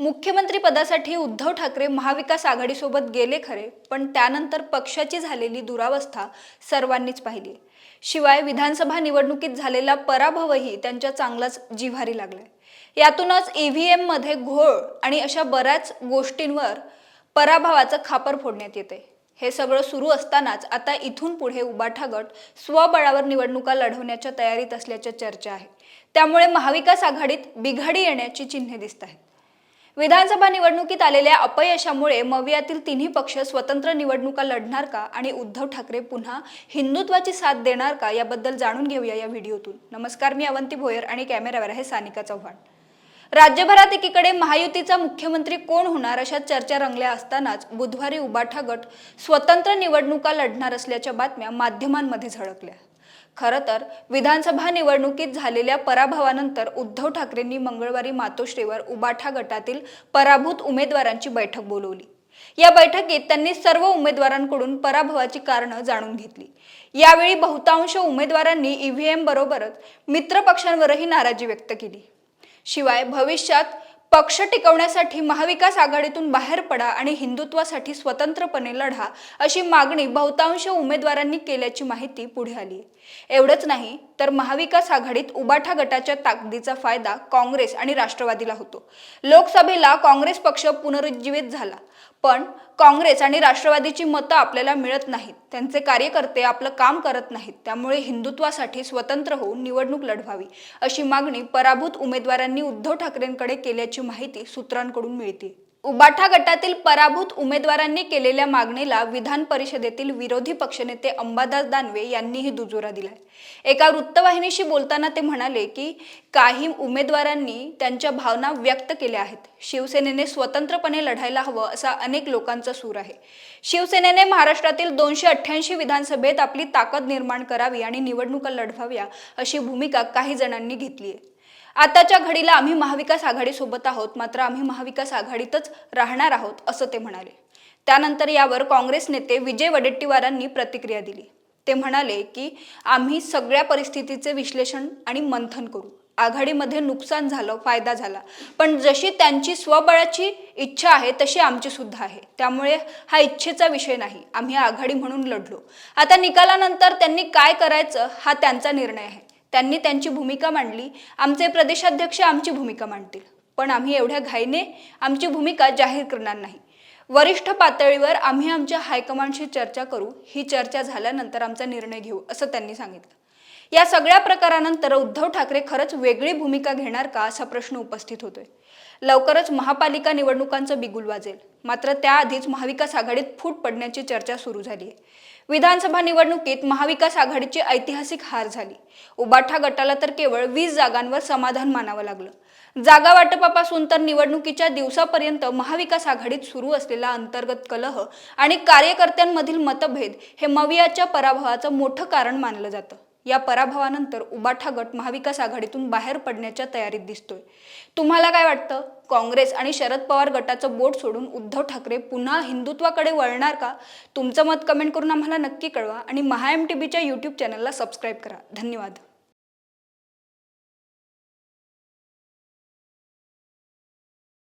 मुख्यमंत्री पदासाठी उद्धव ठाकरे महाविकास आघाडीसोबत गेले खरे पण त्यानंतर पक्षाची झालेली दुरावस्था सर्वांनीच पाहिली. शिवाय विधानसभा निवडणुकीत झालेला पराभवही त्यांच्या चांगलाच जिव्हारी लागलाय. यातूनच ईव्हीएममध्ये घोळ आणि अशा बऱ्याच गोष्टींवर पराभवाचं खापर फोडण्यात येते हे सगळं सुरू असतानाच आता इथून पुढे उबाठा गट स्वबळावर निवडणुका लढवण्याच्या तयारीत असल्याच्या चर्चा आहे. त्यामुळे महाविकास आघाडीत बिघाडी येण्याची चिन्हे दिसत आहेत विधानसभा निवडणुकीत आलेल्या अपयशामुळे मवियातील तिन्ही पक्ष स्वतंत्र निवडणुका लढणार का आणि उद्धव ठाकरे पुन्हा हिंदुत्वाची साथ देणार का याबद्दल जाणून घेऊया या व्हिडिओतून. नमस्कार मी अवंती भोयर आणि कॅमेरावर आहे सानिका चव्हाण. राज्यभरात एकीकडे महायुतीचा मुख्यमंत्री कोण होणार अशा चर्चा रंगल्या असतानाच बुधवारी उबाठा गट स्वतंत्र निवडणुका लढणार असल्याच्या बातम्या माध्यमांमध्ये झळकल्या. खरं तर विधानसभा निवडणुकीत झालेल्या पराभवानंतर उद्धव ठाकरेंनी मंगळवारी मातोश्रीवर उबाठा गटातील पराभूत उमेदवारांची बैठक बोलवली. या बैठकीत त्यांनी सर्व उमेदवारांकडून पराभवाची कारणं जाणून घेतली. यावेळी बहुतांश उमेदवारांनी ईव्हीएम बरोबरच मित्रपक्षांवरही नाराजी व्यक्त केली. शिवाय भविष्यात पक्ष टिकवण्यासाठी महाविकास आघाडीतून बाहेर पडा आणि हिंदुत्वासाठी स्वतंत्रपणे लढा अशी मागणी बहुतांश उमेदवारांनी केल्याची माहिती पुढे आली एवढंच नाही तर महाविकास आघाडीत उबाठा गटाच्या ताकदीचा फायदा काँग्रेस आणि राष्ट्रवादीला होतो. लोकसभेला काँग्रेस पक्ष पुनरुज्जीवित झाला पण काँग्रेस आणि राष्ट्रवादीची मतं आपल्याला मिळत नाहीत. त्यांचे कार्यकर्ते आपलं काम करत नाहीत. त्यामुळे हिंदुत्वासाठी स्वतंत्र होऊन निवडणूक लढवावी अशी मागणी पराभूत उमेदवारांनी उद्धव ठाकरेंकडे केल्याची माहिती सूत्रांकडून मिळते. उबाठा गटातील पराभूत उमेदवारांनी केलेल्या मागणीला विधान परिषदेतील विरोधी पक्षनेते अंबादास दानवे यांनीही दुजोरा दिलाय. एका वृत्तवाहिनीशी बोलताना ते म्हणाले की काही उमेदवारांनी त्यांच्या भावना व्यक्त केल्या आहेत. शिवसेनेने स्वतंत्रपणे लढायला हवं असा अनेक लोकांचा सूर आहे. शिवसेनेने महाराष्ट्रातील दोनशे अठ्ठ्याऐंशी विधानसभेत आपली ताकद निर्माण करावी आणि निवडणुका लढवाव्या अशी भूमिका काही जणांनी घेतली आहे आताच्या घडीला आम्ही महाविकास आघाडीसोबत आहोत मात्र आम्ही महाविकास आघाडीतच राहणार आहोत असं ते म्हणाले. त्यानंतर यावर काँग्रेस नेते विजय वडेट्टीवारांनी प्रतिक्रिया दिली. ते म्हणाले की आम्ही सगळ्या परिस्थितीचे विश्लेषण आणि मंथन करू. आघाडीमध्ये नुकसान झालं फायदा झाला. पण जशी त्यांची स्वबळाची इच्छा आहे तशी आमची सुद्धा आहे. त्यामुळे हा इच्छेचा विषय नाही. आम्ही आघाडी म्हणून लढलो. आता निकालानंतर त्यांनी काय करायचं हा त्यांचा निर्णय आहे. त्यांनी त्यांची भूमिका मांडली. आमचे प्रदेशाध्यक्ष आमची भूमिका मांडतील. पण आम्ही एवढ्या घाईने आमची भूमिका जाहीर करणार नाही. वरिष्ठ पातळीवर आम्ही आमच्या हायकमांडशी चर्चा करू. ही चर्चा झाल्यानंतर आमचा निर्णय घेऊ असं त्यांनी सांगितलं. या सगळ्या प्रकारानंतर उद्धव ठाकरे खरंच वेगळी भूमिका घेणार का असा प्रश्न उपस्थित होतोय. लवकरच महापालिका निवडणुकांचं बिगुल वाजेल. मात्र त्याआधीच महाविकास आघाडीत फूट पडण्याची चर्चा सुरू झाली आहे विधानसभा निवडणुकीत महाविकास आघाडीची ऐतिहासिक हार झाली. उबाठा गटाला तर केवळ वीस जागांवर समाधान मानावं लागलं. जागा वाटपापासून तर निवडणुकीच्या दिवसापर्यंत महाविकास आघाडीत सुरू असलेला अंतर्गत कलह आणि कार्यकर्त्यांमधील मतभेद हे मवियाच्या पराभवाचं मोठं कारण मानलं जातं. या पराभवानंतर उबाठा गट महाविकास आघाडीतून बाहेर पडण्याच्या तयारीत दिसतोय. तुम्हाला काय वाटतं? काँग्रेस आणि शरद पवार गटाचं बोट सोडून उद्धव ठाकरे पुन्हा हिंदुत्वाकडे वळणार का? तुमचं मत कमेंट करून आम्हाला नक्की कळवा आणि महा एम टी बीच्या यूट्यूब चॅनलला सबस्क्राईब करा. धन्यवाद.